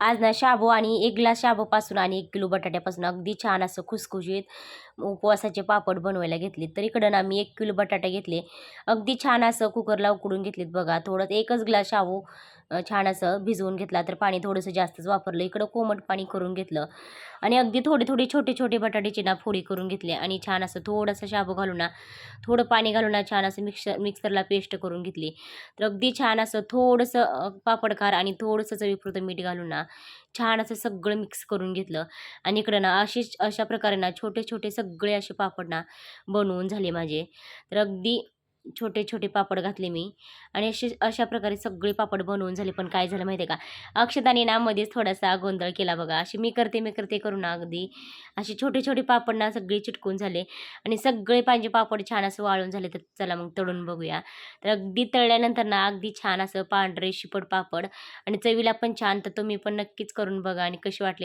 आज ना शाबू आणि एक ग्लास शाबूपासून आणि एक किलो बटाट्यापासून अगदी छान असं खुसखुशीत उपवासाचे पापड बनवायला घेतले तर इकडं ना मी एक किलो बटाटे घेतले. अगदी छान असं कुकरला उकडून घेतलेत बघा. थोडं एकच ग्लास शाबू छान असं भिजवून घेतला तर पाणी थोडंसं जास्तच वापरलं. इकडं कोमट पाणी करून घेतलं. आणि अगदी थोडे थोडे छोटे छोटे बटाट्याची ना फोडी करून घेतले आणि छान असं थोडंसं शाबू घालून ना थोडं पाणी घालून ना छान असं मिक्सर मिक्सरला पेस्ट करून घेतली. तर अगदी छान असं थोडंसं पापडकार आणि थोडंसं चवीपुरतं मीठ घालून ना छान असं सगळं मिक्स करून घेतलं. आणि इकडं ना अशीच अशा प्रकारे ना छोटे छोटे सगळे असे पापड ना बनवून झाले माझे. तर अगदी छोटे छोटे पापड घातले मी. आणि असे अशा प्रकारे सगळे पापड बनवून झाले. पण काय झालं माहिती आहे का? अक्षताने ना मध्येच थोडासा गोंधळ केला बघा. अशी मी करते मी करते करून ना अगदी असे छोटे छोटे पापड ना सगळे चिटकून झाले. आणि सगळे पाहिजे पापड छान असं वाळून झाले. तर चला मग तळून बघूया. तर अगदी तळल्यानंतर ना अगदी छान असं पांढरे शिपट पापड आणि चवीला पण छान. तर तुम्ही पण नक्कीच करून बघा आणि कशी वाटली